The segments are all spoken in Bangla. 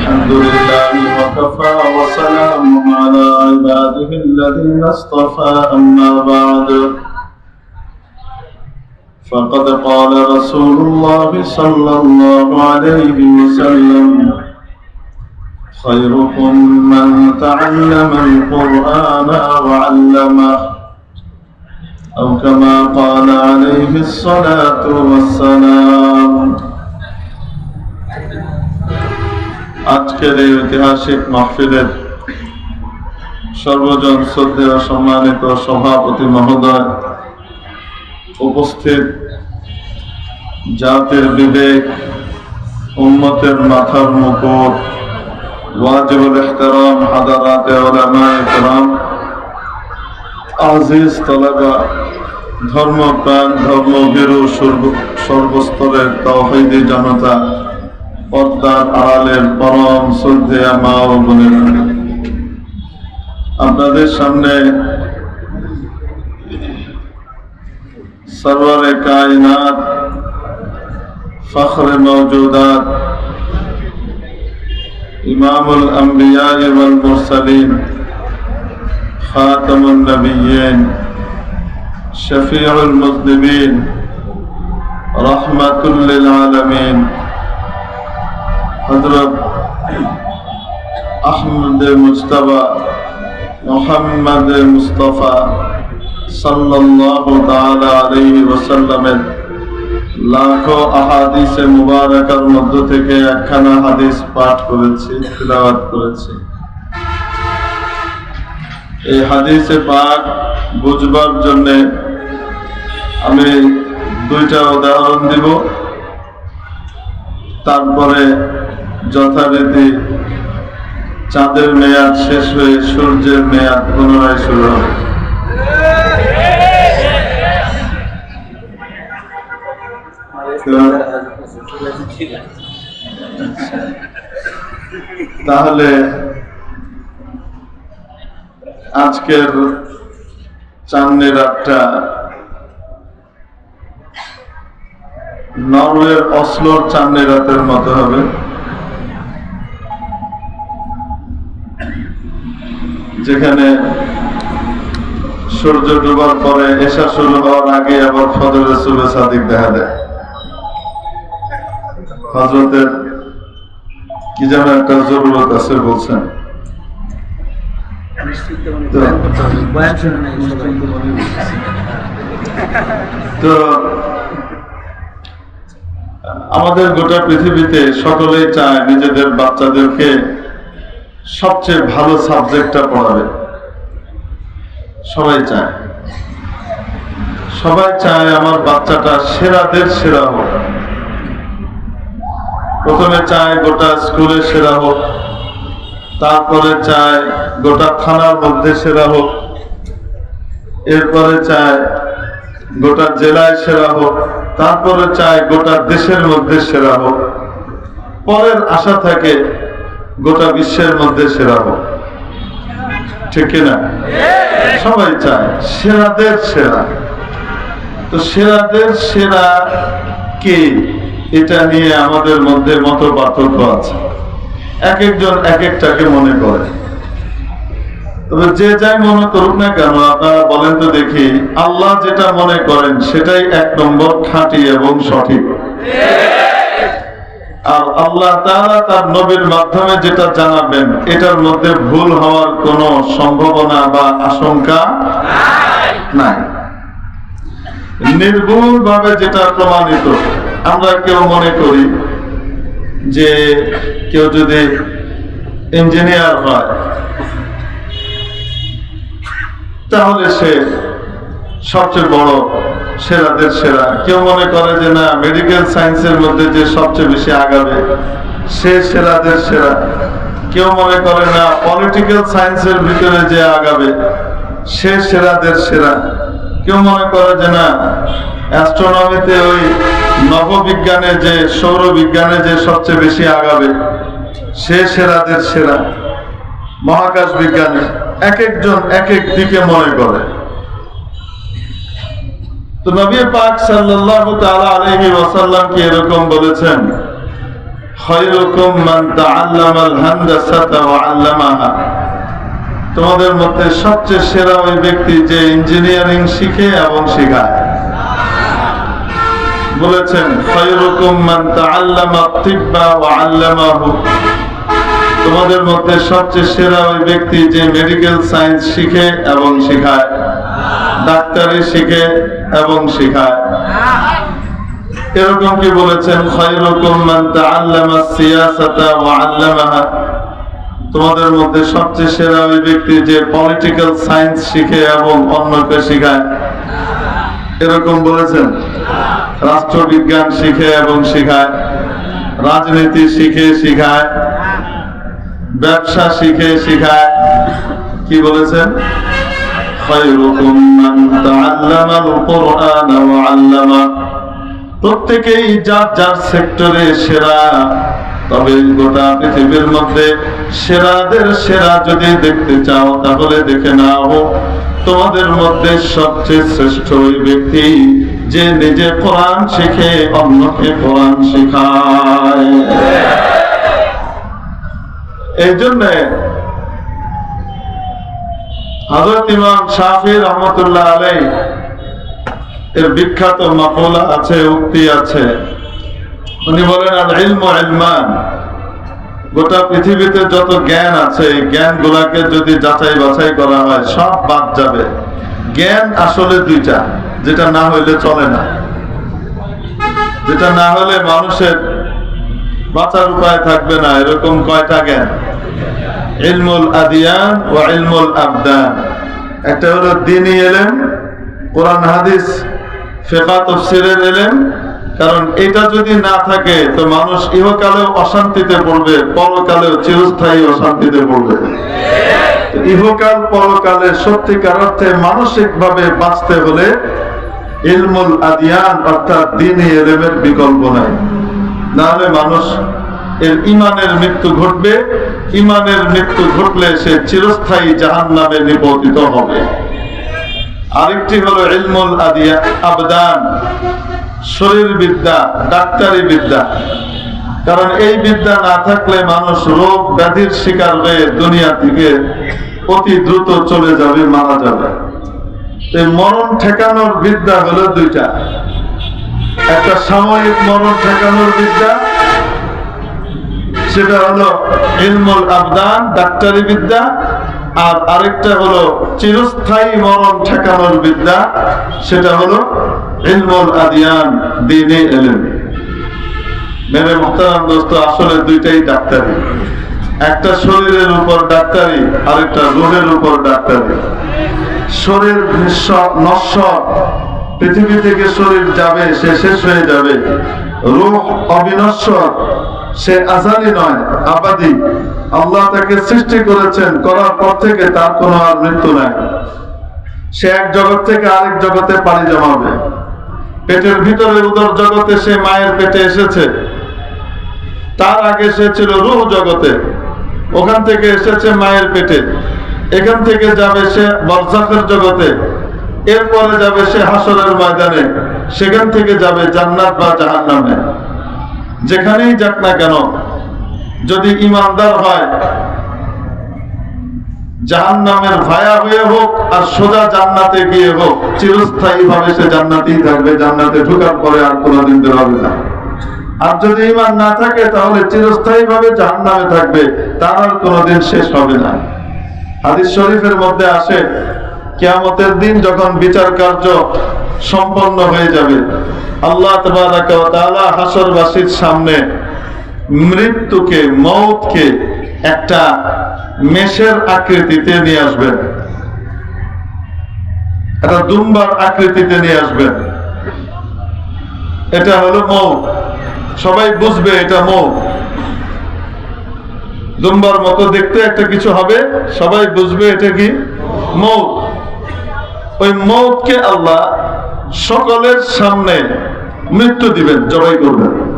الحمد لله وكفى وسلام على عباده الذين اصطفى أما بعد. فقد قال رسول الله صلى الله عليه وسلم خيركم من تعلم القرآن وعلمه أو كما قال عليه الصلاة والسلام. আজকের এই ঐতিহাসিক মাহফিলের সর্বজন শ্রদ্ধেয় সম্মানিত সভাপতি মহোদয় উপস্থিত, জাতির বিবেক, উম্মতের মাথার মুকুট, ওয়াজিবুল ইহতারাম, হাদারাতে কেরাম, আজিজ তলাবা, ধর্মপ্রাণ, ধর্মভীরু, সর্ব- সর্বস্তরের তৌহিদি জনতা পর্দার আড়ালের পরম শ্রদ্ধেয়া মা ও বোনেরা আপনাদের সামনে সরওয়ারে কায়নাত ফখরে মৌজুদাত ইমামুল আম্বিয়া ওয়াল মুরসালিন خاتم النبيين شفيع المذنبين رحمة للعالمين হজরত আহমদ মুস্তফা মোহাম্মদ মুস্তফা সাল্লাল্লাহু তাআলা আলাইহি লাখো আহাদিসে মুবারাকার মধ্য থেকে একখানা হাদিস পাঠ করেছি, তেলাওয়াত করেছি। এই হাদিসে পাক বুঝবার জন্য আমি দুইটা উদাহরণ দিব। তারপরে যথারীতি চাঁদের মেয়াদ শেষ হয়ে সূর্যের মেয়াদ পুনরায় শুরু হবে। তাহলে আজকের চাঁদনি রাতটা নরওয়ের অসলোর চাঁদনি রাতের মতো হবে। যেখানে সূর্য ডুবার পরে এসা শুরু হওয়ার আগে আবার ফজরের সুবে সাদিক দেখা দেয়। হজরতের কি যেন একটা জরুরত আছে বলছেন। তো আমাদের গোটা পৃথিবীতে সকলেই চায় নিজেদের বাচ্চাদেরকে সবচেয়ে ভালো সাবজেক্টটা পড়াবে। সবাই চায়। সবাই চায় আমার বাচ্চাটা সেরাদের সেরা হোক। প্রথমে চায় গোটা স্কুলে সেরা হোক, তারপরে চায় গোটা থানার মধ্যে সেরা হোক, এরপরে চায় গোটা জেলায় সেরা হোক, তারপরে চায় গোটা দেশের মধ্যে সেরা হোক। পরের আশা থাকে গোটা বিশ্বের মধ্যে সেরা হোক। ঠিক কিনা সবাই চায়, সেরাদের সেরা। তো সেরাদের সেরা কে? এটা নিয়ে আমাদের মধ্যে মত পার্থক্য আছে। এক একজন এক একটাকে মনে করে। তবে যে যাই মনে করুক না কেন, আপনারা বলেন তো দেখি, আল্লাহ যেটা মনে করেন, সেটাই এক নম্বর খাঁটি এবং সঠিক। আর আল্লাহ তাআলা তার নবীর মাধ্যমে যেটা জানাবেন, এটার মধ্যে ভুল হওয়ার কোনো সম্ভাবনা বা আশঙ্কা নাই। নির্ভুল ভাবে যেটা প্রমাণিত, আমরা কেউ মনে করি যে কেউ যদি ইঞ্জিনিয়ার হয়, তাহলে সে সবচেয়ে বড় সেরাদের সেরা। কেউ মনে করে যে না মেডিকেল সায়েন্সের মধ্যে যে সবচেয়ে বেশি আগাবে সে সেরাদের সেরা। কেউ মনে করে না পলিটিক্যাল সায়েন্সের ভিতরে যে আগাবে, সে সেরাদের সেরা। কেউ মনে করে যে না অ্যাস্ট্রোনমিতে ওই নববিজ্ঞানে যে সৌর বিজ্ঞানে যে সবচেয়ে বেশি আগাবে, সে সেরাদের সেরা। মহাকাশ বিজ্ঞানে এক একজন এক এক দিকে মনে করে। তো নবী পাক সাল্লাল্লাহু তাআলা আলাইহি ওয়াসাল্লাম কি এরকম বলেছেন? খয়রুকুম মান তাআল্লামাল হান্দাসাতা ওয়া আল্লামাহা। তোমাদের মধ্যে সবচেয়ে সেরা ওই ব্যক্তি যে ইঞ্জিনিয়ারিং শিখে এবং শেখায়। বলেছেন খয়রুকুম মান তাআল্লামা তিব্বা ওয়া আল্লামাহু। তোমাদের মধ্যে সবচেয়ে সেরা ওই ব্যক্তি যে মেডিকেল সায়েন্স শিখে এবং শেখায়। ডাক্তারি শিখে এবং শেখায়। এরকম কি বলেছেন? তোমাদের মধ্যে সবচেয়ে সেরা ওই ব্যক্তি যে পলিটিক্যাল সায়েন্স শিখে এবং অন্যকে শেখায়। এরকম বলেছেন? রাষ্ট্রবিজ্ঞান শিখে এবং শেখায়। রাজনীতি শিখে শেখায়। ব্যবসা শিখে শেখায়। কি বলেছেন? خيركم من تعلم القرآن وعلمه প্রত্যেকেই যার যার সেক্টরে সেরা তবে গোটা পৃথিবীর মধ্যে সেরাদের সেরা যদি দেখতে চাও তাহলে দেখে নাও তোমাদের মধ্যে সবচেয়ে শ্রেষ্ঠ ওই ব্যক্তি যে নিজে কোরআন শিখে অন্যকে কোরআন শেখায় এই জন্য হজরত ইমাম শাফি রহমতুল্লাহ আলাই এর বিখ্যাত মাকলা আছে, উক্তি আছে। উনি বলেন আর ইলম ইলমান গোটা পৃথিবীতে যত জ্ঞান আছে জ্ঞান গুলাকে যদি যাচাই বাছাই করা হয়, সব বাদ যাবে। জ্ঞান আসলে দুইটা, যেটা না হইলে চলে না। যেটা না হলে মানুষের বাঁচার উপায় থাকবে না, এরকম কয়টা জ্ঞান? ইলমুল আদিয়ান ও ইলমুল আবদান। একটা হলো দিনই এলেম, কোরআন, হাদিস, ফেকা, তফসিরের এলেম। কারণ এটা যদি না থাকে, তো মানুষ ইহকালেও অশান্তিতে পড়বে, পরকালেও চিরস্থায়ী অশান্তিতে পড়বে। ইহকাল, পরকালে সত্যিকার অর্থে মানসিক ভাবে বাঁচতে হলে ইলমুল আদিয়ান অর্থাৎ দিনই এলেমের বিকল্প নাই। নাহলে মানুষ এর ইমানের মৃত্যু ঘটবে। ইমানের মৃত্যু ঘটলে সে চিরস্থায়ী জাহান নামে নিপতিত হবে। আরেকটি হলো ইলমুল আদিয়া, আবদান। শরীর বিদ্যা ডাক্তারি বিদ্যা কারণ এই বিদ্যা না থাকলে মানুষ রোগ ব্যাধির শিকার হয়ে দুনিয়া থেকে অতি দ্রুত চলে যাবে, মারা যাবে। এই মরণ ঠেকানোর বিদ্যা হলো দুইটা। একটা সাময়িক মরণ ঠেকানোর বিদ্যা সেটা হলো ইলমুল আবদান ডাক্তারি বিদ্যা আর আরেকটা হলো চিরস্থায়ী মরণ ঠেকানোর বিদ্যা সেটা হলো ইলমুল আদিয়ান, দিনে এলেম মেরে মোহতারাম দোস্ত, আসলে দুইটাই ডাক্তারি। একটা শরীরের উপর ডাক্তারি, আরেকটা রোগের উপর ডাক্তারি। শরীর নশ্বর পৃথিবী থেকে শরীর যাবে, সে শেষ হয়ে যাবে। রূহ অবিনশ্বর সে আজালি নয়, আবাদি। আল্লাহ তাকে সৃষ্টি করেছেন, করার পর থেকে তার কোনো আর মৃত্যু নাই। সে এক জগৎ থেকে আরেক জগতে পাড়ি জমাবে। পেটের ভিতরে উদর জগতে সে মায়ের পেটে এসেছে। তার আগে সে ছিল রুহ জগতে। ওখান থেকে এসেছে মায়ের পেটে। এখান থেকে যাবে সে বরজাকের জগতে। এরপরে যাবে সে হাসরের ময়দানে। সেখান থেকে যাবে জান্নাত বা জাহান্নামে। যেখানেই যাক না কেন, যদি ইমানদার হয়, জাহান্নামের ভায়া হয়ে হোক আর সোজা জান্নাতে গিয়ে হোক, চিরস্থায়ী ভাবে সে জান্নাতেই থাকবে, জান্নাতে ঢোকার পরে আর কোনোদিন বেরোবে না। আর যদি ইমান না থাকে, তাহলে চিরস্থায়ী ভাবে জাহান্নামে থাকবে, তার আর কোনোদিন শেষ হবে না। হাদিস শরীফের মধ্যে আসে, কিয়ামতের দিন যখন বিচার কার্য সম্পন্ন হয়ে যাবে। আল্লাহ হাসরবাসীর সামনে মৃত্যুকে, মৌতকে একটা মেষের আকৃতিতে নিয়ে আসবেন। একটা দুম্বার আকৃতিতে নিয়ে আসবেন। এটা হলো মৌ সবাই বুঝবে এটা মৌত। দুম্বার মতো দেখতে একটা কিছু হবে, সবাই বুঝবে এটা কি? মৌত। ওই মৌতকে আল্লাহ সকলের সামনে মৃত্যু দিবেন, জবাই করবেন।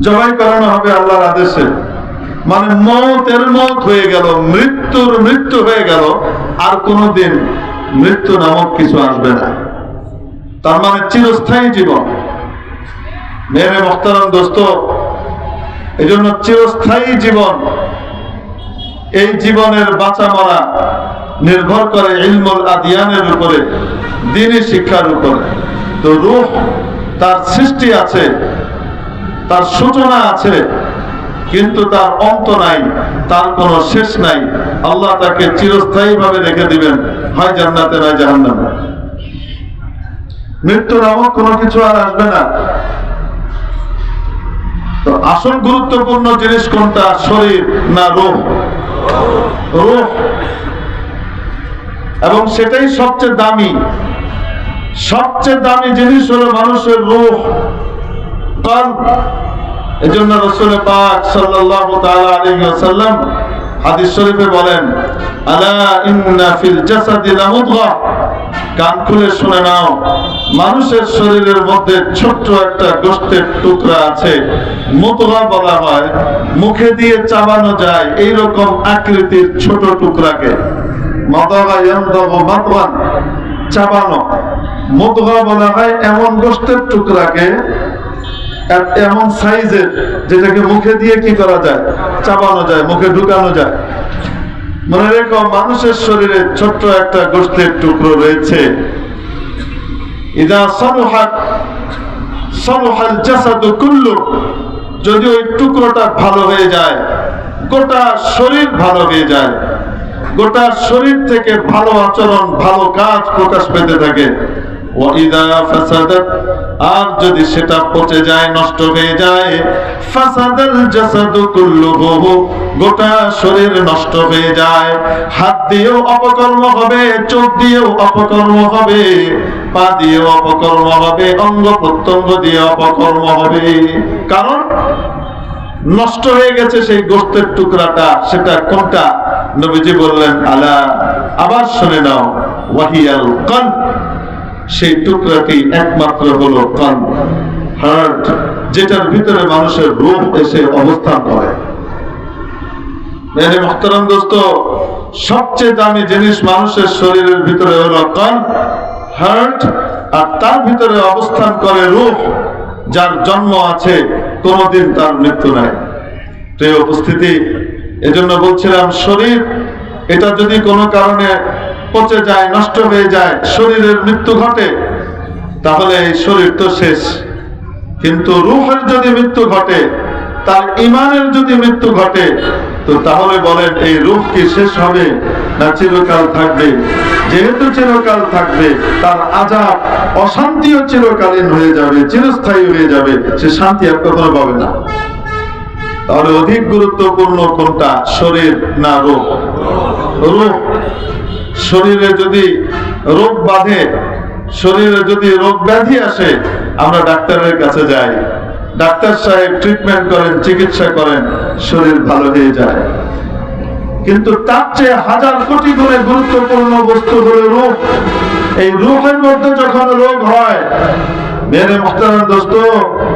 জবাই করানো হবে আল্লাহর আদেশে। মানে মৌতের মৌত হয়ে গেল, মৃত্যুর মৃত্যু হয়ে গেল, আর কোনোদিন মৃত্যু নামক কিছু আসবে না। তার মানে চিরস্থায়ী জীবন। মেরে মোখতারাম দোস্ত এই জন্য চিরস্থায়ী জীবন। এই জীবনের বাঁচা মরা নির্ভর করে ইলমুল আদিয়ানের উপরে, দিনী শিক্ষার উপরে। তো রূহ তার সৃষ্টি আছে, তার সূচনা আছে, কিন্তু তার অন্ত নাই, তার কোনো শেষ নাই। আল্লাহ তাকে চিরস্থায়ী ভাবে রেখে দিবেন, হয় জান্নাতে নয় জাহান্নামে। মৃত্যু নামক কোনো কিছু আর আসবে না। তো আসল গুরুত্বপূর্ণ জিনিস কোনটা, শরীর না রূহ? রূহ এবং সেটাই সবচেয়ে দামি। সবচেয়ে দামি জিনিস হলো মানুষের রূহ হাদিস শরীফে বলেন কান খুলে শুনে নাও, মানুষের শরীরের মধ্যে ছোট্ট একটা গোষ্ঠের টুকরা আছে। মুতগা বলা হয়, মুখে দিয়ে চাবানো যায় এই রকম আকৃতির ছোট টুকরাকে। ইয়ামদাগু চাবানো মুতগা বলা হয় এমন গোষ্ঠের টুকরাকে এমন সাইজের, যেটাকে মুখে দিয়ে কি করা যায়? চাবানো যায়, মুখে ঢুকানো যায়। মনে রেখো, মানুষের শরীরে ছোট্ট একটা গোষ্ঠের টুকরো রয়েছে। যদি ওই টুকরোটা ভালো হয়ে যায়, গোটা শরীর ভালো হয়ে যায়। গোটা শরীর থেকে ভালো আচরণ, ভালো কাজ প্রকাশ পেতে থাকে। আর যদি সেটা পচে যায়, নষ্ট হয়ে যায় গোটা শরীর নষ্ট হয়ে যায়। হাত দিয়েও অপকর্ম হবে, চোখ দিয়েও অপকর্ম হবে, পা দিয়েও অপকর্ম হবে, অঙ্গ প্রত্যঙ্গ দিয়ে অপকর্ম হবে। কারণ নষ্ট হয়ে গেছে সেই গোস্তের টুকরাটা, সেটা কোনটা? নবীজি বললেন, আলা, আবার শুনে নাও, ওয়াহিয়াল কন। সেই টুকরাটি একমাত্র হলো কন, হার্ট, যেটার ভিতরে মানুষের রূপ এসে অবস্থান করে। মেরে দোস্ত, সবচেয়ে দামি জিনিস মানুষের শরীরের ভিতরে হলো কন, হার্ট, আর তার ভিতরে অবস্থান করে রূপ, যার জন্ম আছে কোনোদিন তার মৃত্যু নাই। উপস্থিতি এজন্য বলছিলাম, শরীর, এটা যদি কোনো কারণে পচে যায়, নষ্ট হয়ে যায়, শরীরের মৃত্যু ঘটে, তাহলে এই শরীর তো শেষ। কিন্তু রুহের যদি মৃত্যু ঘটে, তার ইমানের যদি মৃত্যু ঘটে, তো তাহলে বলেন, এই রূপ কি শেষ হবে না চিরকাল থাকবে? যেহেতু চিরকাল থাকবে, তার আজাব অশান্তিও চিরকালীন হয়ে যাবে, চিরস্থায়ী হয়ে যাবে, সে শান্তি আর কখনো পাবে না। তাহলে অধিক গুরুত্বপূর্ণ কোনটা? শরীর না রোগ? রোগ। শরীরে যদি রোগ বাঁধে, শরীরে যদি রোগ ব্যাধি আসে, আমরা ডাক্তারের কাছে যাই। ডাক্তার সাহেব ট্রিটমেন্ট করেন, চিকিৎসা করেন, শরীর ভালো হয়ে যায়। কিন্তু তার চেয়ে হাজার কোটি গুণে গুরুত্বপূর্ণ বস্তু হলো রোগ। এই রোগের মধ্যে যখন রোগ হয় মেরে মোহতারাম দোস্ত,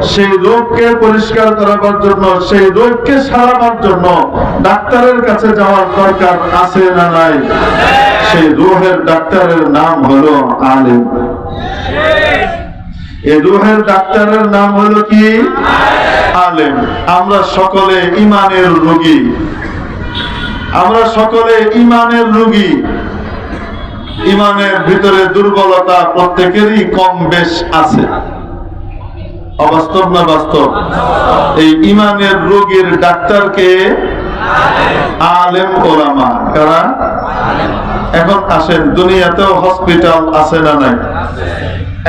সেই রোগকে পরিষ্কার করাবার জন্য, সেই রোগকে সারাবার জন্য ডাক্তারের কাছে যাওয়ার দরকার আছে না নাই? সেই রোহের ডাক্তারের নাম হলো আলেম। এই রোহের ডাক্তারের নাম হলো কি? আলেম। আমরা সকলে ইমানের রোগী। আমরা সকলে ইমানের রোগী। ইমানের ভিতরে দুর্বলতা প্রত্যেকেরই কম বেশ আছে। অবাস্তব না বাস্তব? এই ইমানের রোগীর ডাক্তারকে আলেম ওলামা এখন আসেন, দুনিয়াতেও হসপিটাল আছে না নাই?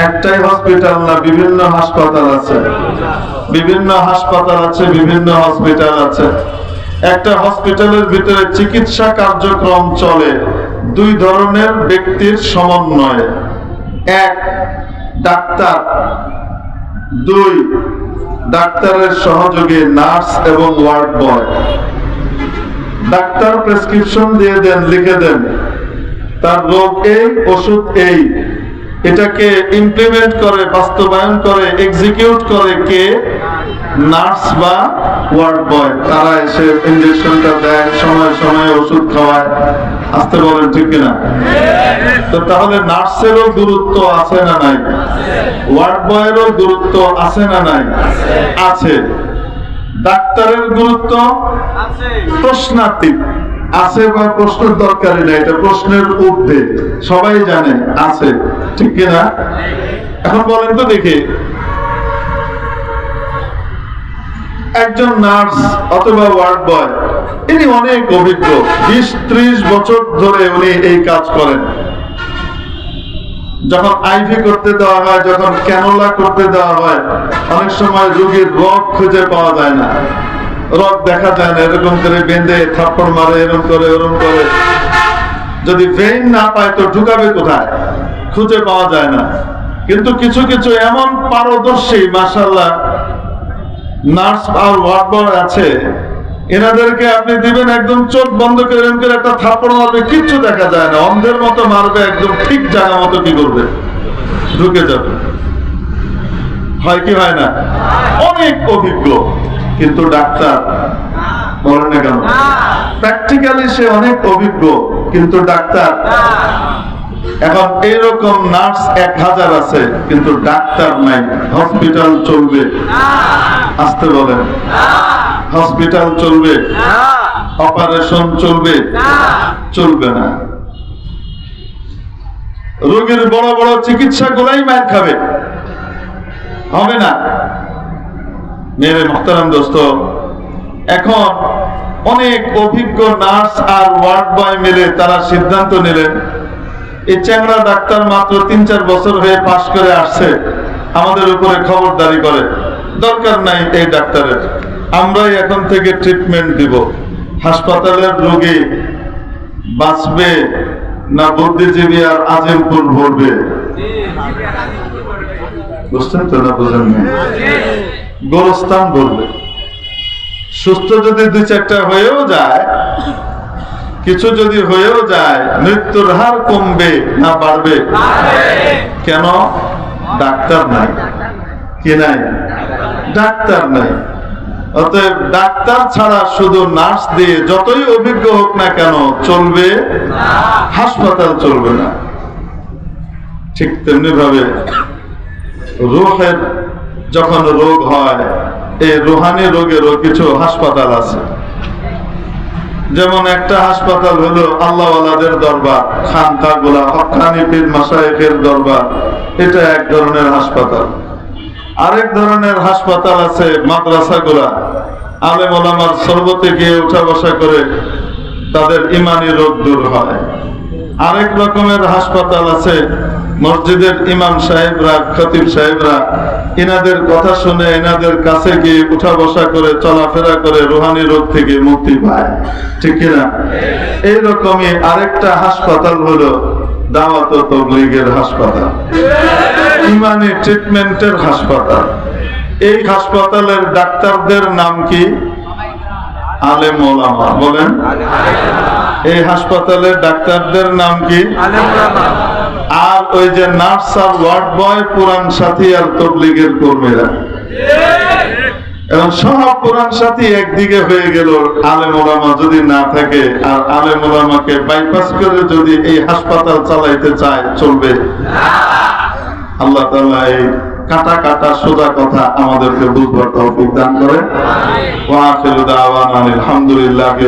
একটাই হসপিটাল না, বিভিন্ন হাসপাতাল আছে। বিভিন্ন হাসপাতাল আছে, বিভিন্ন হসপিটাল আছে। একটা হসপিটালের ভিতরে চিকিৎসা কার্যক্রম চলে। দুই ধরনের ব্যক্তির সমন্বয়ে। এক, ডাক্তার। দুই, ডাক্তারের সহযোগে, নার্স এবং ওয়ার্ড বয়। ডাক্তার প্রেসক্রিপশন দিয়ে দেন, লিখে দেন, তার রোগ এই, ওষুধ এই। এটাকে ইমপ্লিমেন্ট করে, বাস্তবায়ন করে এক্সিকিউট করে কে নার্স বা ওয়ার্ড বয় তারা এসে ইঞ্জেকশনটা দেয় সময় সময় ওষুধ খাওয়ায়। আসতে বলেন ঠিক কিনা? তো তাহলে নার্সেরও গুরুত্ব আছে না নাই? ওয়ার্ড বয়েরও গুরুত্ব আছে না নাই? আছে। ডাক্তারের গুরুত্ব? প্রশ্নাতীত। আছে বা প্রশ্নের দরকারই নাই এটা প্রশ্নের ঊর্ধ্বে। সবাই জানে আছে। ঠিক কিনা? এখন বলেন তো দেখি। একজন নার্স অথবা ওয়ার্ড বয় ইনি অনেক অভিজ্ঞ, বিশ ত্রিশ বছর ধরে উনি এই কাজ করেন। যখন আইভি করতে দেওয়া হয়, যখন ক্যানোলা করতে দেওয়া হয়, অনেক সময় রোগীর রোগ খুঁজে পাওয়া যায় না। রোগ দেখা যায় না, এরকম করে বেঁধে থাপ্পড় মারে, এরকম করে এরকম করে। যদি ভেইন না পায়, তো ঢুকাবে কোথায়? খুঁজে পাওয়া যায় না। কিন্তু কিছু কিছু এমন পারদর্শী মাসাল্লাহ নার্স আর ওয়ার্ডার আছে এনাদেরকে আপনি দিবেন একদম চোখ বন্ধ করে একটা থাপ্পড় মারবে কিচ্ছু দেখা যায় না। অন্ধের মতো মারবে একদম ঠিক জায়গা মতো কি করবে। ঢুকে যাবে। হয় কি হয় না? অনেক অভিজ্ঞ কিন্তু ডাক্তার বলেন না কেন? প্র্যাকটিক্যালি সে অনেক অভিজ্ঞ কিন্তু ডাক্তার এখন এরকম নার্স এক হাজার আছে, কিন্তু ডাক্তার নাই। হসপিটাল চলবে। আসতে বলেন। হসপিটাল চলবে। অপারেশন চলবে। চলবে না। রোগীর বড় বড় চিকিৎসা গুলাই মার খাবে। হবে না। মেরে মোহতারাম দোস্ত, এখন অনেক অভিজ্ঞ নার্স আর ওয়ার্ড বয় মিলে তারা সিদ্ধান্ত নিলেন এই চ্যাংড়া ডাক্তার মাত্র তিন, চার বছর হয়ে পাশ করে আসছে। আমাদের উপরে খবরদারি করে। দরকার নাই এই ডাক্তারের। আমরাই এখন থেকে ট্রিটমেন্ট দিব। হাসপাতালের রোগী বাঁচবে না বুদ্ধিজীবী আর আজিমপুর ভরবে? বুঝছেন তো না বুঝেন গোরস্থান ভরবে। সুস্থ যদি দুই চারটা হয়েও যায় কিছু যদি হয়েও যায়, মৃত্যুর হার কমবে না বাড়বে? কেন? ডাক্তার নাই। কি নাই? ডাক্তার নাই। অতএব ডাক্তার ছাড়া শুধু নার্স দিয়ে যতই অভিজ্ঞ হোক না কেন চলবে? হাসপাতাল চলবে না। ঠিক তেমনি ভাবে রোহের যখন রোগ হয়, এই রোহানি রোগেরও কিছু হাসপাতাল আছে। যেমন একটা হাসপাতাল হলো আল্লাহওয়ালাদের দরবার খানকা গুলা হকানি পীর মাসায়েকের দরবার, এটা এক ধরনের হাসপাতাল। আরেক ধরনের হাসপাতাল আছে মাদ্রাসা গুলা আলেম ওলামার সর্বতে গিয়ে উঠা বসা করে তাদের ইমানি রোগ দূর হয়। আরেক রকমের হাসপাতাল আছে মসজিদের ইমাম সাহেবরা, খতিব সাহেবরা এনাদের কথা শুনে এনাদের কাছে গিয়ে উঠা বসা করে, চলাফেরা করে রোহানি রোগ থেকে মুক্তি পায়। ঠিক কিনা? এইরকমই আরেকটা হাসপাতাল হলো দাওয়াত তবলিগের হাসপাতাল। ইমানি ট্রিটমেন্টের হাসপাতাল। এই হাসপাতালের ডাক্তারদের নাম কি? আলেম ওলামা। বলেন। এই হাসপাতালের ডাক্তারদের নাম কি? আর ওই যে নার্স আর ওয়ার্ড বয় পুরান সাথী আর তবলিগের কর্মীরা। এবং সব পুরান সাথী একদিকে হয়ে গেল আলেম ওলামা যদি না থাকে, আর আলেম ওলামাকে বাইপাস করে যদি এই হাসপাতাল চালাইতে চায়, চলবে। আল্লাহ এই কাটা কাটা সোজা কথা আমাদেরকে বুঝবার তৌফিক দান করেন। ওয়া আখিরু দাওয়ানা আলহামদুলিল্লাহি